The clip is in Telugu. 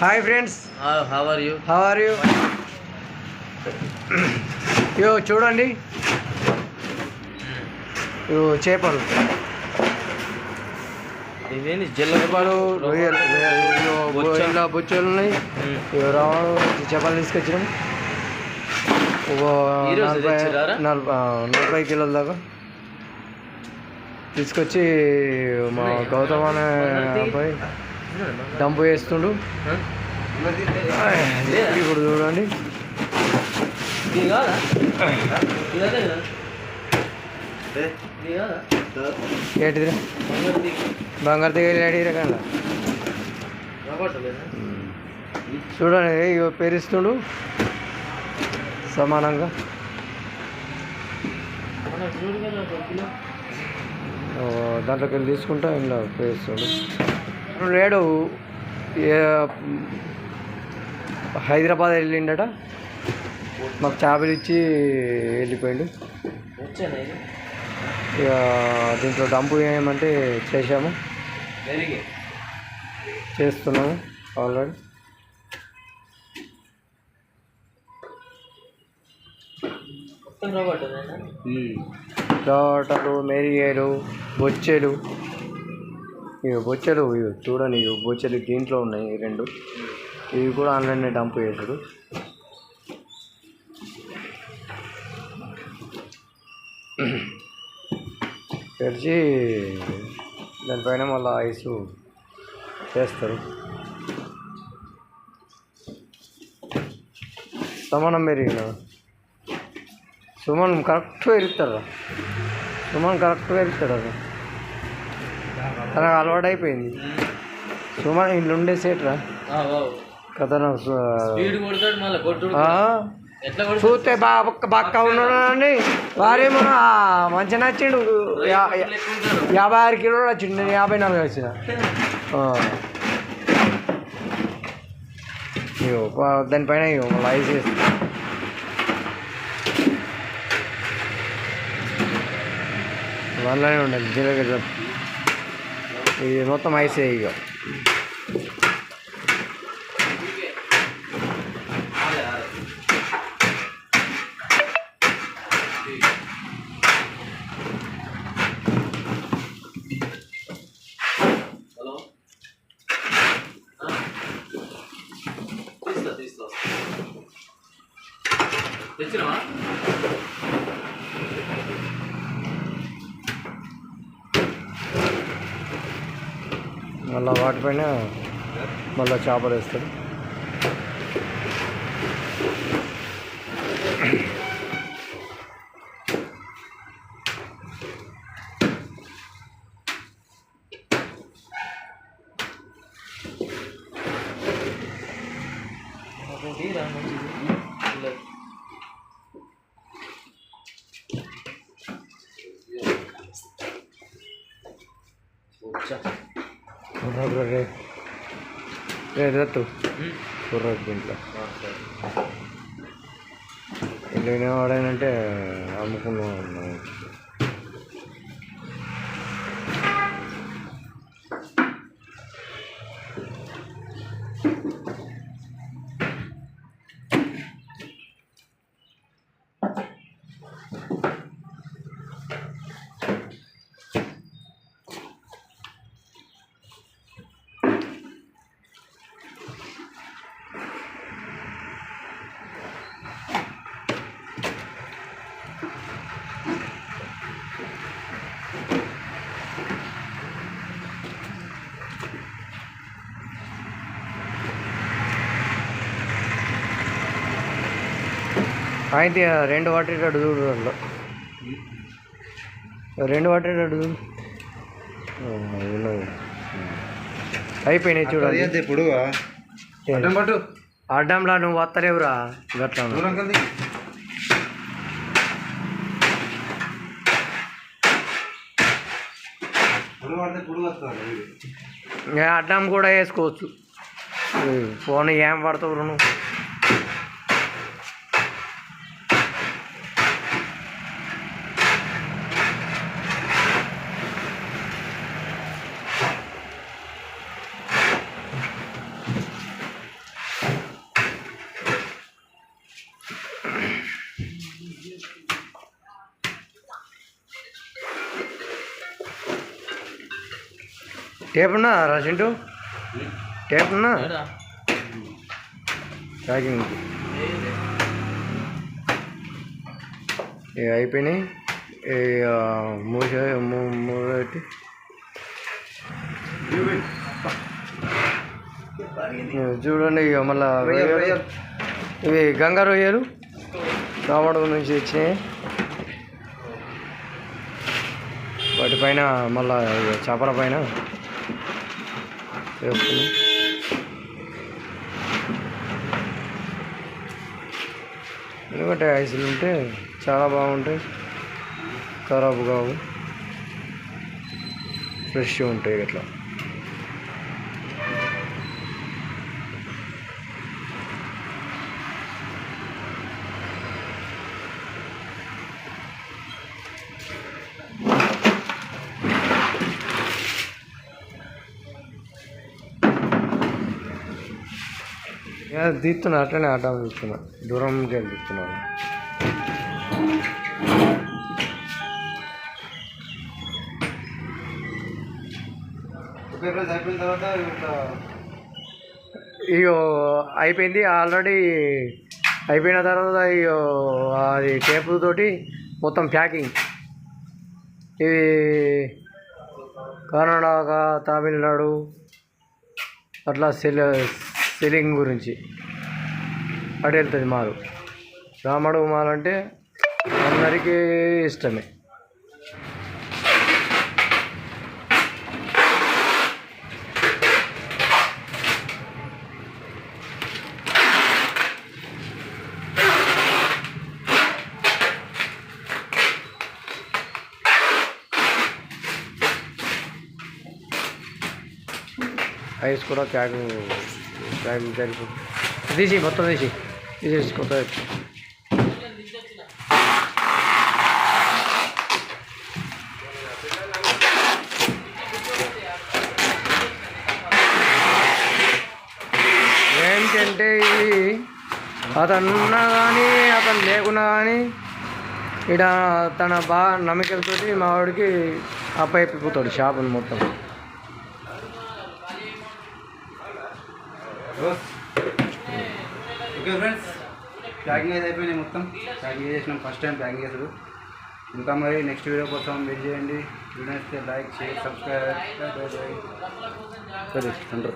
Hi friends how are you? How are you yo చూడండి. యో చేపలు. ఇవేంటి జల్ల చేపలు రొయ్యలు బొచ్చలు ఉన్నాయి. ఇగో రావడం చేపలు తీసుకొచ్చినాం. ఒక నలభై? నలభై నలభై కిలోల దాకా. తీసుకొచ్చి మా గౌతమ్ అనే అబ్బాయి డంపు వేస్తుండు ఇప్పుడు చూడండి. ఇది కాదా? ఇది అదే కదా? ఇది కాదా? ఏంటిది? బంగారు దిగు. బంగారు తెగలి అడిగి రకంగా. రాబట్టలేదా? చూడండి ఇగో పేరిస్తుండు. సమానంగా. కదా దాంట్లోకి వెళ్ళి తీసుకుంటా ఇంట్లో పేరిస్తుండు. లేడు ఏ- హైదరాబాద్ వెళ్ళిండట. మాకు చేపలు ఇచ్చి వెళ్ళిపోయిండు. ఇక దీంట్లో డంపు ఏమంటే చేసాము చేస్తున్నాము ఆల్రెడీ. టోటలు మెరిగేలు బొచ్చెలు ఇవి బొచ్చలు ఇవి చూడండి ఇవి బొచ్చెలు దీంట్లో ఉన్నాయి రెండు. ఇవి కూడా ఆన్లైన్ డంప్ చేసాడు తెరిచి దానిపైన మళ్ళీ ఐస్ చేస్తారు సమానం మెరిగిన సుమన్ కరెక్ట్గా ఇరుతారా సుమన్ కరెక్ట్గా ఇరుతాడు అది. తనకు అలవాటు అయిపోయింది సుమన్ ఇల్లు ఉండే సేట్రా కథ నాకు చూస్తే బక్క ఉన్నాడండి. వారేమో మంచిగా నచ్చిండు. యాభై ఆరు కిలోలు వచ్చిండు నేను యాభై నాలుగు వచ్చిన. ఇగో దానిపైన ఇగో మళ్ళీ ఐస్ వాళ్ళనే ఉండాలి జీలకర్ర. ఇది మొత్తం ఐసే ఇక హలో తెచ్చినావా మళ్ళీ వాటిపైన మళ్ళీ చేపలు వేస్తాడు. ఒకటి రా రే రత్తు ఉమ్. కుర్ర దీంట్లో ఆ, సరే. ఇల్లు వాడానంటే అయితే రెండు పట్టేటట్టు చూడు దాంట్లో రెండు పట్టేటట్టు చూడు. ఉన్నది. అయిపోయినాయి చూడండి ఇప్పుడు అడ్డంలా నువ్వు వస్తలేవురా గట్లా అడ్డం కూడా వేసుకోవచ్చు. ఫోన్ ఏం పడతావు నువ్వు? టేప్ ఉన్నా రాసింటూ టేప్ ఉన్నా ఏడా? ప్యాకింగ్ ఇక అయిపోయినాయి. ఇక మూస మూ- మూడటి ఇక చూడండి ఇక మళ్ళా ఇవి గంగా రొయ్యలు. రామడుగు నుంచి వచ్చినాయి. వాటిపైన మళ్ళా చేపల పైన. వేసుకున్నాం ఎందుకంటే ఐసులు ఉంటే చాలా బాగుంటాయి. ఖరాబ్ కావు. ఫ్రెష్గా ఉంటాయి ఇట్లా తీస్తున్నా అట్లనే ఆట తీస్తున్నా. దూరంకి వెళ్ళి తీస్తున్నాను ఇగో అయిపోయింది. ఆల్రెడీ అయిపోయిన తర్వాత ఇగో అది టేపు తోటి మొత్తం ప్యాకింగ్. ఇది కర్ణాటక తమిళనాడు అట్లా సెల్ సెల్లింగ్ గురించి. అటు వెళ్తుంది మారు. రామడు మాలు అంటే అందరికీ ఇష్టమే. ఐస్ కూడా ప్యాకింగ్ తీసి మొత్తం తీసి తీసేసి కొత్త ఏంటంటే ఇది? అతను ఉన్నా కానీ అతను లేకున్నా కానీ ఇక్కడ తన బాగా నమ్మకంతోటి మా వాడికి అప్పయిపోతాడు షాపుని మొత్తం. ఓకే ఫ్రెండ్స్ ప్యాకింగ్ అయితే అయిపోయినాయి మొత్తం. ప్యాకింగ్ చేసినాం. ఫస్ట్ టైం ప్యాకింగ్ చేసాడు ఇంకా మరి నెక్స్ట్ వీడియో కోసం వెయిట్ చేయండి. వీడియో నచ్చితే లైక్ షేర్ సబ్స్క్రైబ్ సరే అంటారు